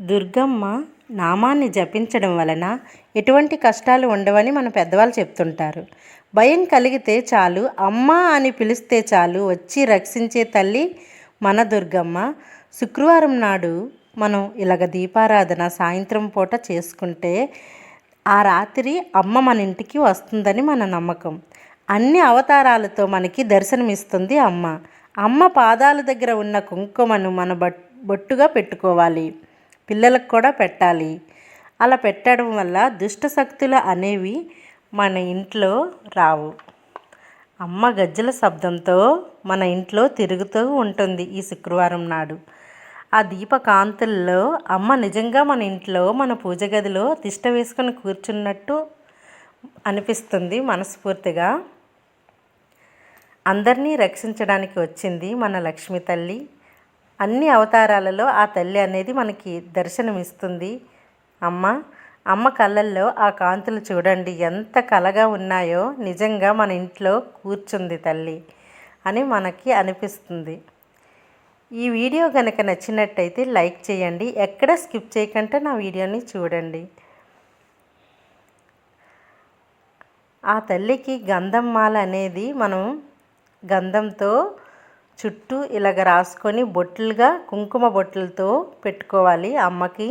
దుర్గమ్మ నామాన్ని జపించడం వలన ఎటువంటి కష్టాలు ఉండవని మన పెద్దవాళ్ళు చెప్తుంటారు. భయం కలిగితే చాలు అమ్మ అని పిలిస్తే చాలు వచ్చి రక్షించే తల్లి మన దుర్గమ్మ. శుక్రవారం నాడు మనం ఇలాగ దీపారాధన సాయంత్రం పూట చేసుకుంటే ఆ రాత్రి అమ్మ మన ఇంటికి వస్తుందని మన నమ్మకం. అన్ని అవతారాలతో మనకి దర్శనమిస్తుంది అమ్మ. అమ్మ పాదాల దగ్గర ఉన్న కుంకుమను మన బట్ బొట్టుగా పెట్టుకోవాలి. పిల్లలకు కూడా పెట్టాలి. అలా పెట్టడం వల్ల దుష్ట శక్తులు అనేవి మన ఇంట్లో రావు. అమ్మ గజ్జల శబ్దంతో మన ఇంట్లో తిరుగుతూ ఉంటుంది ఈ శుక్రవారం నాడు. ఆ దీప కాంతుల్లో అమ్మ నిజంగా మన ఇంట్లో మన పూజ గదిలో తిష్ట వేసుకొని కూర్చున్నట్టు అనిపిస్తుంది మనస్ఫూర్తిగా. అందరినీ రక్షించడానికి వచ్చింది మన లక్ష్మి తల్లి. అన్ని అవతారాలలో ఆ తల్లి అనేది మనకి దర్శనమిస్తుంది. అమ్మ అమ్మ కళ్ళల్లో ఆ కాంతులు చూడండి. ఎంత కలగా ఉన్నాయో. నిజంగా మన ఇంట్లో కూర్చుంది తల్లి అని మనకి అనిపిస్తుంది. ఈ వీడియో కనుక నచ్చినట్టయితే లైక్ చేయండి. ఎక్కడ స్కిప్ చేయకుండా నా వీడియోని చూడండి. ఆ తల్లికి గంధం మాల అనేది మనం గంధంతో చుట్టూ ఇలాగ రాసుకొని బొట్లుగా కుంకుమ బొట్లతో పెట్టుకోవాలి అమ్మకి.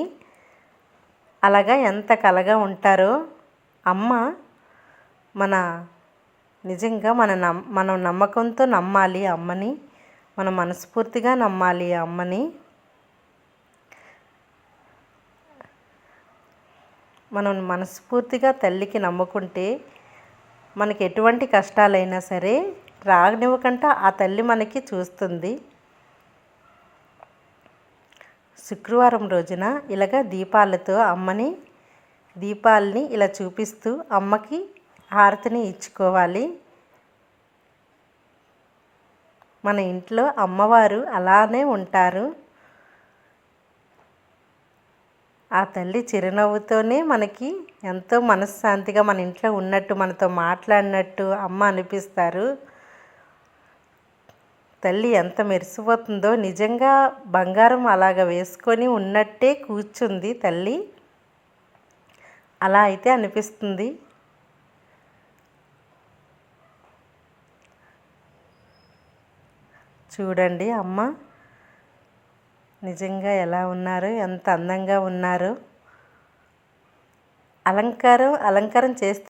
అలాగా ఎంత కలగా ఉంటారో అమ్మ మన నిజంగా మన నమ్ మనం నమ్మకంతో నమ్మాలి అమ్మని. మనం మనస్ఫూర్తిగా నమ్మాలి అమ్మని. మనం మనస్ఫూర్తిగా తల్లికి నమ్ముకుంటే మనకి ఎటువంటి కష్టాలైనా సరే రాగనివ్వకుండా ఆ తల్లి మనకి చూస్తుంది. శుక్రవారం రోజున ఇలాగ దీపాలతో అమ్మని దీపాలని ఇలా చూపిస్తూ అమ్మకి హారతిని ఇచ్చుకోవాలి. మన ఇంట్లో అమ్మవారు అలానే ఉంటారు. ఆ తల్లి చిరునవ్వుతోనే మనకి ఎంతో మనశ్శాంతిగా మన ఇంట్లో ఉన్నట్టు మనతో మాట్లాడినట్టు అమ్మ అనిపిస్తారు. తల్లి ఎంత మెరిసిపోతుందో నిజంగా బంగారం అలాగ వేసుకొని ఉన్నట్టే కూర్చుంది తల్లి. అలా అయితే అనిపిస్తుంది. చూడండి అమ్మ నిజంగా ఎలా ఉన్నారు ఎంత అందంగా ఉన్నారు. అలంకారం అలంకారం చేస్తే